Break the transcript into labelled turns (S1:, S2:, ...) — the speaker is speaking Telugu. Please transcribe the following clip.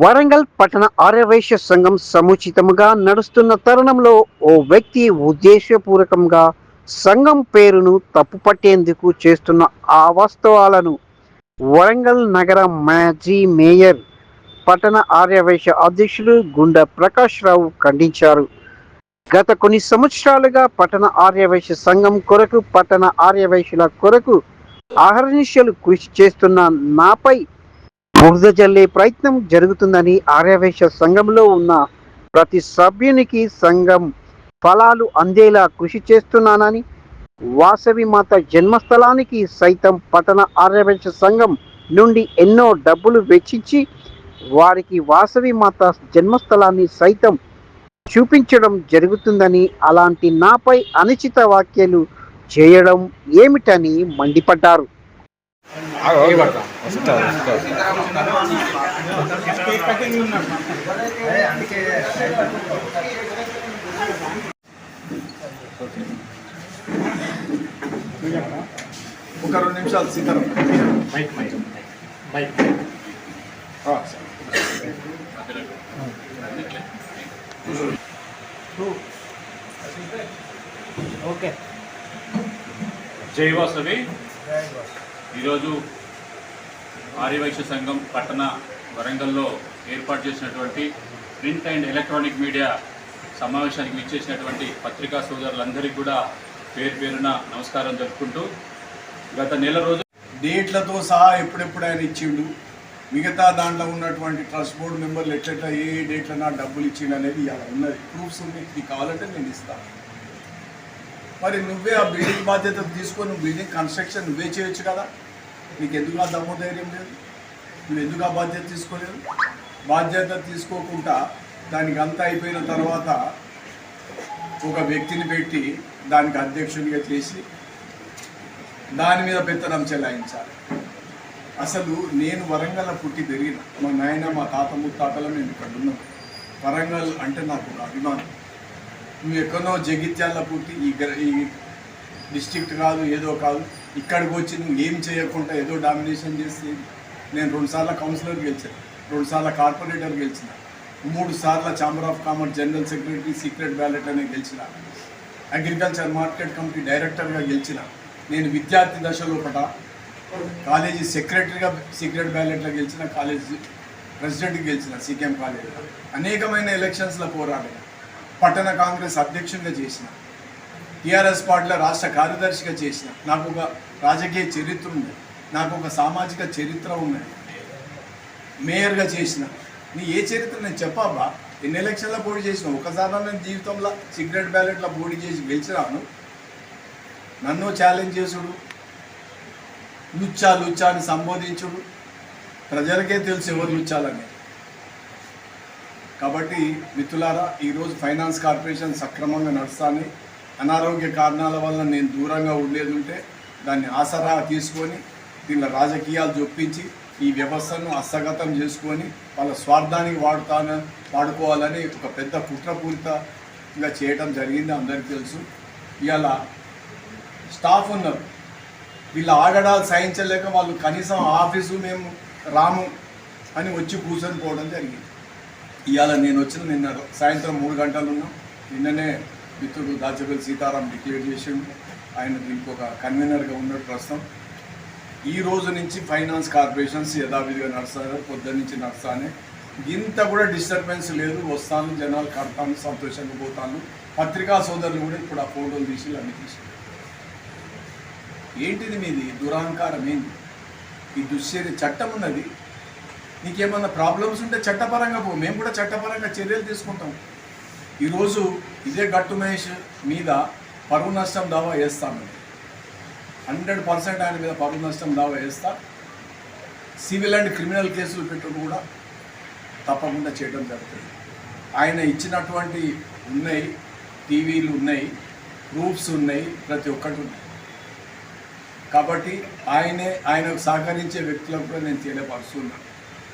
S1: వరంగల్ పట్టణ ఆర్యవైశ్య సంఘం సముచితముగా నడుస్తున్న తరుణంలో ఓ వ్యక్తి ఉద్దేశపూర్వకంగా సంఘం పేరును తప్పుపట్టేందుకు చేస్తున్న ఆ వాస్తవాలను వరంగల్ నగర మాజీ మేయర్ పట్టణ ఆర్యవైశ్య అధ్యక్షులు గుండె ప్రకాష్ రావు ఖండించారు. గత కొన్ని సంవత్సరాలుగా పట్టణ ఆర్యవైశ్య సంఘం కొరకు పట్టణ ఆర్యవైశ్యుల కొరకు అహర్నిశలు కృషి చేస్తున్న నాపై బురద జల్లే ప్రయత్నం జరుగుతుందని ఆర్యవేశ సంఘంలో ఉన్న ప్రతి సభ్యునికి సంఘం ఫలాలు అందేలా కృషి చేస్తున్నానని వాసవి మాత జన్మస్థలానికి సైతం పట్టణ ఆర్యవేశ సంఘం నుండి ఎన్నో డబ్బులు వెచ్చించి వారికి వాసవి మాత జన్మస్థలాన్ని సైతం చూపించడం జరుగుతుందని అలాంటి నాపై అనుచిత వ్యాఖ్యలు చేయడం ఏమిటని మండిపడ్డారు.
S2: ఒక రెండు నిమిషాలు సీతారాం
S3: మైక్ మైక్ మైక్
S2: ఆ,
S3: ఓకే
S4: జై వాసవి. ఈరోజు ఆర్యవైశ్య సంఘం పట్టణ వరంగల్లో ఏర్పాటు చేసినటువంటి ప్రింట్ అండ్ ఎలక్ట్రానిక్ మీడియా సమావేశానికి విచ్చేసినటువంటి పత్రికా సోదరులందరికీ కూడా పేరు పేరున నమస్కారం జరుపుకుంటూ గత నెల రోజు
S2: డేట్లతో సహా ఎప్పుడెప్పుడు ఆయన ఇచ్చిండు. మిగతా దాంట్లో ఉన్నటువంటి ట్రస్ట్ బోర్డు మెంబర్లు ఎట్లెట్లా ఏ ఏ నా డబ్బులు ఇచ్చిండు అనేది ఇలా ఉన్నది. ప్రూఫ్స్ ఉన్నాయి. నీకు కావాలంటే నేను ఇస్తాను. మరి నువ్వే ఆ బిల్డింగ్ బాధ్యత తీసుకొని బిల్డింగ్ కన్స్ట్రక్షన్ నువ్వే చేయొచ్చు కదా? నీకు ఎందుకు ఆ దమ్ము ధైర్యం లేదు? నువ్వు ఎందుకు ఆ బాధ్యత తీసుకోలేదు? బాధ్యత తీసుకోకుండా దానికి అంతా అయిపోయిన తర్వాత ఒక వ్యక్తిని పెట్టి దానికి అధ్యక్షుడిగా చేసి దాని మీద పెత్తనం చెలాయించాలి. అసలు నేను వరంగల్ పుట్టి పెరిగిన మా నాయన మా తాత ముత్తాతల మేము ఇక్కడ ఉన్నాం. వరంగల్ అంటే నాకు ఒక అభిమానం. నువ్వు ఎక్కడో జగిత్యాల పుట్టి ఈ ఈ డిస్ట్రిక్ట్ కాదు ఏదో కాదు. ఇక్కడికి వచ్చి నువ్వు ఏం చేయకుండా ఏదో డామినేషన్ చేసి నేను రెండుసార్లు కౌన్సిలర్ గెలిచాను రెండుసార్లు కార్పొరేటర్ గెలిచిన మూడు సార్లు chamber of commerce general secretary secret ballot అనే గెలిచిన అగ్రికల్చర్ మార్కెట్ కమిటీ డైరెక్టర్గా గెలిచిన. నేను విద్యార్థి దశలో ఒకట కాలేజీ సెక్రటరీగా సీక్రెట్ బ్యాలెట్లో గెలిచిన కాలేజీ ప్రెసిడెంట్కి గెలిచిన సీకేఎం కాలేజీలో. అనేకమైన ఎలక్షన్స్లో పోరాడాను. పట్టణ కాంగ్రెస్ అధ్యక్షునిగా చేసిన టీఆర్ఎస్ పార్టీలో రాష్ట్ర కార్యదర్శిగా చేసిన నాకు ఒక రాజకీయ చరిత్ర ఉంది నాకు ఒక సామాజిక చరిత్ర ఉన్నది. మేయర్గా చేసిన. నీ ఏ చరిత్ర నేను చెప్పాబా ఎన్ని ఎలక్షన్లో పోటీ చేసిన ఒకసారి నేను జీవితంలో సిగరెట్ బ్యాలెట్లో పోటీ చేసి గెలిచినాను నన్ను ఛాలెంజ్ చేసుడు. లుచ్చా లుచ్చా అని సంబోధించుడు. ప్రజలకే తెలుసు ఎవరు లుచ్చాలని. కాబట్టి మిత్రులారా ఈరోజు ఫైనాన్స్ కార్పొరేషన్ సక్రమంగా నడుస్తాను అనారోగ్య కారణాల వల్ల నేను దూరంగా ఉండేది ఉంటే దాన్ని ఆసరా తీసుకొని దీనిలో రాజకీయాలు చొప్పించి ఈ వ్యవస్థను హస్తగతం చేసుకొని వాళ్ళ స్వార్థానికి వాడుతాను వాడుకోవాలని ఒక పెద్ద కుట్రపూరితంగా చేయడం జరిగింది అందరికీ తెలుసు. ఇవాళ స్టాఫ్ ఉన్నారు. వీళ్ళ ఆగడాలు సహించలేక వాళ్ళు కనీసం ఆఫీసు మేము రాము అని వచ్చి కూర్చొని పోవడం జరిగింది. ఇవాళ నేను వచ్చిన నిన్న సాయంత్రం మూడు గంటలు ఉన్నాం నిన్ననే మిత్రుడు దాచపల్లి సీతారాం డిక్లేర్ చేసిండు. ఆయన దీనికి ఒక కన్వీనర్గా ఉన్నాడు ప్రస్తుతం. ఈ రోజు నుంచి ఫైనాన్స్ కార్పొరేషన్స్ యథావిధిగా నడుస్తారు? పొద్దున్న నుంచి నడుస్తానే. ఇంత కూడా డిస్టర్బెన్స్ లేదు. వస్తాను. జనాలు కడతాను. సంతోషంగా పోతాను. పత్రికా సోదరులు కూడా ఇప్పుడు ఆ ఫోటోలు తీసి అన్ని తీసి ఏంటిది మీది? దురహంకారం ఏంది? ఈ దుశ్చర్య చట్టం ఉన్నది. నీకేమన్నా ప్రాబ్లమ్స్ ఉంటే చట్టపరంగా పో. మేము కూడా చట్టపరంగా చర్యలు తీసుకుంటాం. ఈరోజు ఇదే గట్టు మహేష్ మీద పరువు నష్టం దావా వేస్తాను హండ్రెడ్ పర్సెంట్ ఆయన మీద పరువు నష్టం దావా వేస్తా. సివిల్ అండ్ క్రిమినల్ కేసులు పెట్టడం కూడా తప్పకుండా చేయడం జరుగుతుంది. ఆయన ఇచ్చినటువంటి ఉన్నాయి టీవీలు ఉన్నాయి ప్రూఫ్స్ ఉన్నాయి ప్రతి ఒక్కటి ఉన్నాయి. కాబట్టి ఆయనే ఆయనకు సహకరించే వ్యక్తులకు కూడా నేను తెలియపరుస్తున్నాను.